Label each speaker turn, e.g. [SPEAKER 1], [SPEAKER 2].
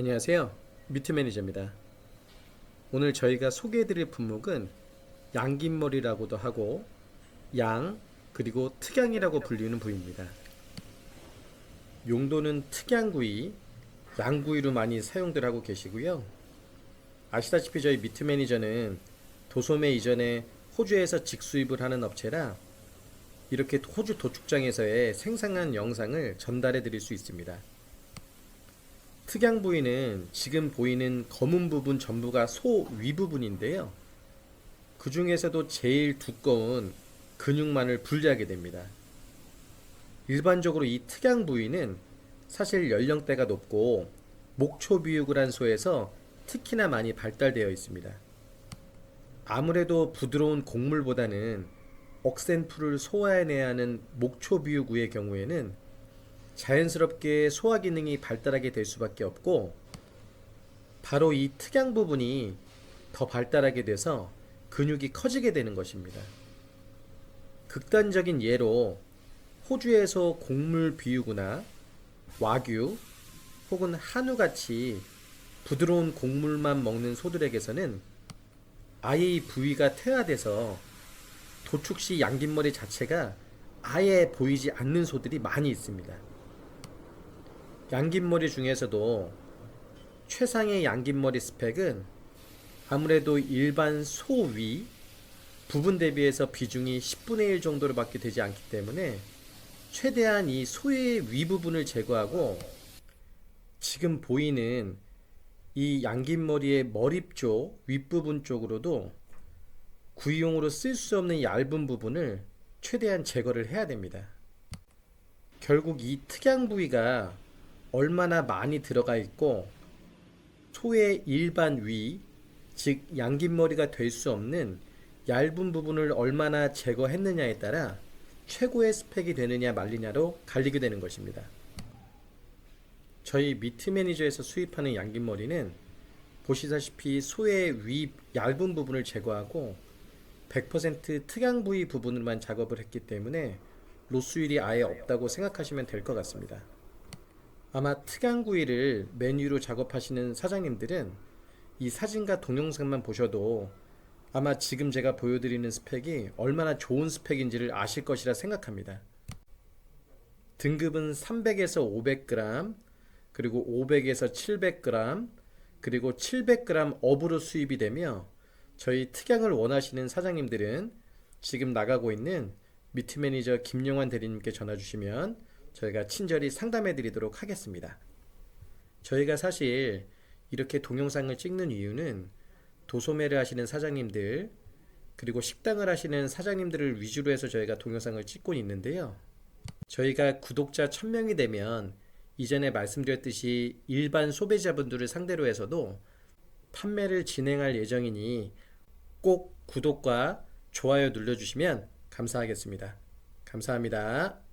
[SPEAKER 1] 안녕하세요. 뮤트 매니저입니다. 오늘 저희가 소개해드릴 품목은 양긴머리라고도 하고 양 그리고 특양이라고 불리는 부위입니다. 용도는 특양구이, 양구이로 많이 사용들 하고 계시고요. 아시다시피 저희 미트 매니저는 도소매 이전에 호주에서 직수입을 하는 업체라 이렇게 호주 도축장에서의 생산한 영상을 전달해 드릴 수 있습니다. 특양 부위는 지금 보이는 검은 부분 전부가 소 윗부분인데요. 그 중에서도 제일 두꺼운 근육만을 분리하게 됩니다. 일반적으로 이 특양 부위는 사실 연령대가 높고 목초 비육을 한 소에서 특히나 많이 발달되어 있습니다. 아무래도 부드러운 곡물보다는 억센풀을 소화해내야 하는 목초 비육우의 경우에는 자연스럽게 소화 기능이 발달하게 될 수밖에 없고 바로 이 특양 부분이 더 발달하게 돼서 근육이 커지게 되는 것입니다. 극단적인 예로 호주에서 곡물 비유구나 와규 혹은 한우 같이 부드러운 곡물만 먹는 소들에게서는 아예 이 부위가 퇴화돼서 도축 시 양긴머리 자체가 아예 보이지 않는 소들이 많이 있습니다. 양긴머리 중에서도 최상의 양긴머리 스펙은 아무래도 일반 소위 부분 대비해서 비중이 10분의 1 정도로밖에 되지 않기 때문에 최대한 이 소의 위 부분을 제거하고 지금 보이는 이 양긴머리의 머립 쪽 윗부분 쪽으로도 구이용으로 쓸 수 없는 얇은 부분을 최대한 제거를 해야 됩니다. 결국 이 특양 부위가 얼마나 많이 들어가 있고 소의 일반 위, 즉 양긴머리가 될 수 없는 얇은 부분을 얼마나 제거했느냐에 따라 최고의 스펙이 되느냐 말리냐로 갈리게 되는 것입니다. 저희 미트 매니저에서 수입하는 양긴머리는 보시다시피 소의 위 얇은 부분을 제거하고 100% 특양 부위 부분을만 작업을 했기 때문에 로스율이 아예 없다고 생각하시면 될 것 같습니다. 아마 특양 구이를 메뉴로 작업하시는 사장님들은 이 사진과 동영상만 보셔도 아마 지금 제가 보여드리는 스펙이 얼마나 좋은 스펙인지를 아실 것이라 생각합니다. 등급은 300에서 500g, 그리고 500에서 700g, 그리고 700g 업으로 수입이 되며 저희 특양을 원하시는 사장님들은 지금 나가고 있는 미트 매니저 김용환 대리님께 전화 주시면 저희가 친절히 상담해 드리도록 하겠습니다. 저희가 사실 이렇게 동영상을 찍는 이유는 도소매를 하시는 사장님들 그리고 식당을 하시는 사장님들을 위주로 해서 저희가 동영상을 찍고 있는데요. 저희가 구독자 1000명이 되면 이전에 말씀드렸듯이 일반 소비자분들을 상대로 해서도 판매를 진행할 예정이니 꼭 구독과 좋아요 눌러주시면 감사하겠습니다. 감사합니다.